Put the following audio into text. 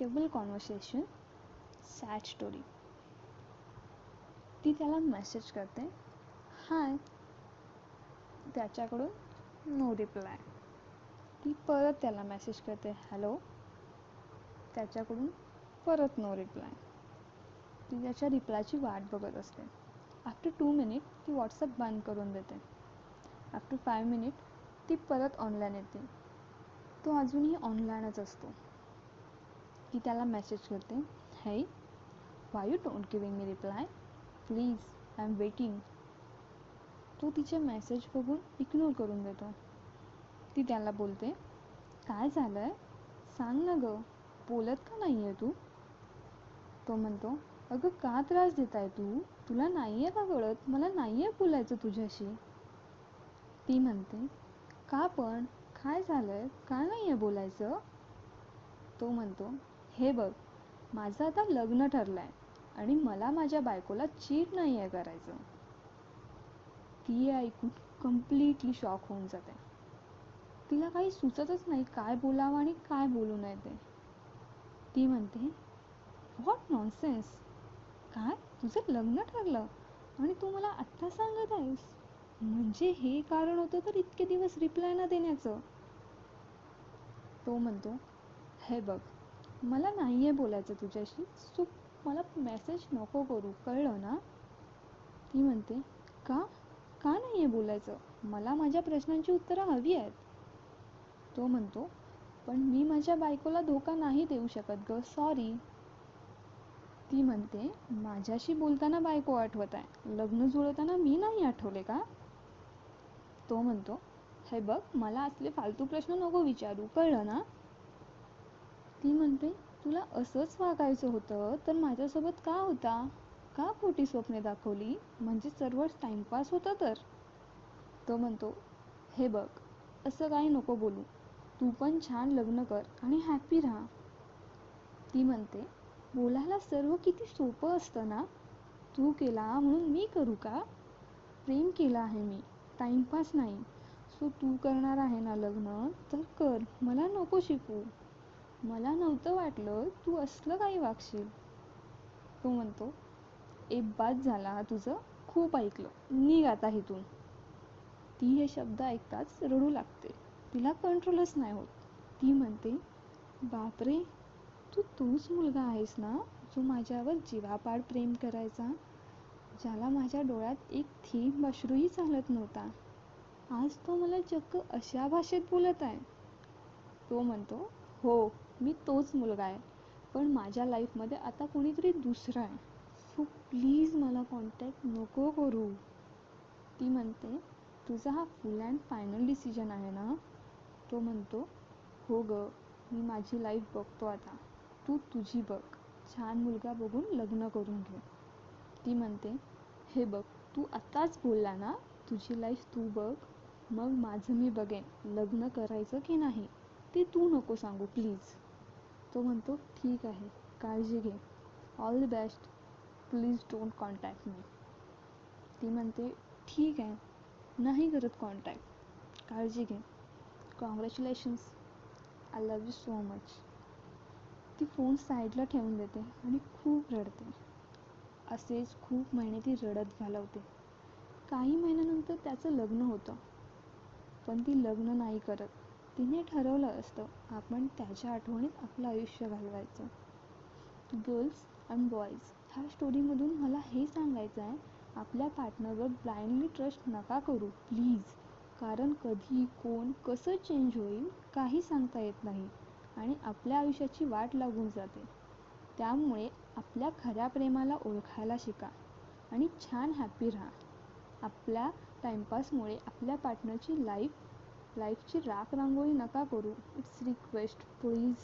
Unbreakable conversation sad story ती त्याला message करते. हाय. त्याच्याकडून नो रिप्लाय ती परत त्याला मेसेज करते हॅलो त्याच्याकडून परत नो रिप्लाय ती त्याच्या रिप्लायची वाट बघत असते. आफ्टर टू मिनिट ती व्हॉट्सअप बंद करून देते. आफ्टर फाय मिनिट ती परत ऑनलाईन येते. तो अजूनही ऑनलाईनच असतो. ती त्याला मेसेज करते है why you don't giving me reply please I am waiting तो तिचे मेसेज बघून इग्नोर करून देतो. ती त्याला बोलते काय झालं आहे सांग ना गं बोलत का नाही आहे तू? तो म्हणतो अगं का त्रास देत आहे तू? तुला नाही आहे का कळत? मला नाही आहे बोलायचं तुझ्याशी. ती म्हणते का पण? काय झालं आहे का नाही आहे बोलायचं? तो म्हणतो हे बघ माझं आता लग्न ठरलं आहे आणि मला माझ्या बायकोला चीट नाही आहे करायचं. ती ऐकून कम्प्लिटली शॉक होऊन जाते. तिला काही सुचतच नाही काय बोलावं आणि काय बोलू नये ते. ती म्हणते व्हॉट नॉनसेन्स काय? तुझं लग्न ठरलं आणि तू मला आत्ता सांगत आहेस. म्हणजे हे कारण होतं तर इतके दिवस रिप्लाय ना देण्याचं. तो म्हणतो हे बघ मला नाही आहे बोलायचं तुझ्याशी. तू मला मेसेज नको करू. कळलं ना? ती म्हणते का? का नाही आहे बोलायचं? मला माझ्या प्रश्नांची उत्तरं हवी आहेत. तो म्हणतो पण मी माझ्या बायकोला धोका नाही देऊ शकत ग सॉरी ती म्हणते माझ्याशी बोलताना बायको आठवत आहे. लग्न जुळवताना मी नाही आठवले का? तो म्हणतो हे बघ मला असले फालतू प्रश्न नको विचारू. कळलं ना? ती म्हणते तुला असंच वागायचं होतं तर माझ्यासोबत का होता? का खोटी स्वप्ने दाखवली? म्हणजे सर्वच टाइमपास होता तर? तो म्हणतो हे बघ असं काही नको बोलू. तू पण छान लग्न कर आणि हॅपी राहा. ती म्हणते बोलायला सर्व किती सोपं असतं ना? तू केला म्हणून मी करू का? प्रेम केला आहे मी टाइमपास नाही. सो तू करणार आहे ना लग्न? तर कर मला नको शिकू. मला नव्हतं वाटलं तू असलं काही वागशील. तो म्हणतो एक बाद झाला तुझं. खूप ऐकलं. निघ आता इथून. ती हे शब्द ऐकताच रडू लागते. तिला कंट्रोलच नाही होत. ती म्हणते बापरे तू तोच मुलगा आहेस ना जो माझ्यावर जीवापाड प्रेम करायचा? ज्याला माझ्या डोळ्यात एक थेंब अश्रूही चालत नव्हता. आज तो मला चक्क अशा भाषेत बोलत आहे. तो म्हणतो हो मी तोच मुलगा आहे. पण माझ्या लाईफमध्ये आता कोणीतरी दुसरा आहे. सो प्लीज मला कॉन्टॅक्ट नको करू. ती म्हणते तुझा हा फुल अँड फायनल डिसिजन आहे ना? तो म्हणतो हो ग मी माझी लाईफ बघतो आता. तू तुझी बघ. छान मुलगा बघून लग्न करून घे. ती म्हणते हे बघ तू आत्ताच बोलला ना तुझी लाईफ तू बघ. मग माझं मी बघेन. लग्न करायचं की नाही? ते तू नको सांगू प्लीज तो म्हणतो ठीक आहे काळजी घे. All the best please don't contact me ती म्हणते ठीक आहे. नाही करत कॉन्टॅक्ट काळजी घे. Congratulations I love you so much ती फोन साईडला ठेवून देते आणि खूप रडते. असेच खूप महिने ती रडत घालवते. काही महिन्यानंतर त्याचं लग्न होतं. पण ती लग्न नाही करत. तिने ठरवलं असतं. आपण त्याच्या आठवणीत आपलं आयुष्य घालवायचं. गर्ल्स अँड बॉईज ह्या स्टोरीमधून मला हे सांगायचं आहे आपल्या पार्टनरवर ब्लाइंडली ट्रस्ट नका करू प्लीज कारण कधी कोण कसं चेंज होईल काही सांगता येत नाही आणि आपल्या आयुष्याची वाट लागून जाते. त्यामुळे आपल्या खऱ्या प्रेमाला ओळखायला शिका आणि छान हॅपी राहा. आपल्या टाईमपासमुळे आपल्या पार्टनरची लाईफ लाईफची राख रांगोळी नका करू. It's request please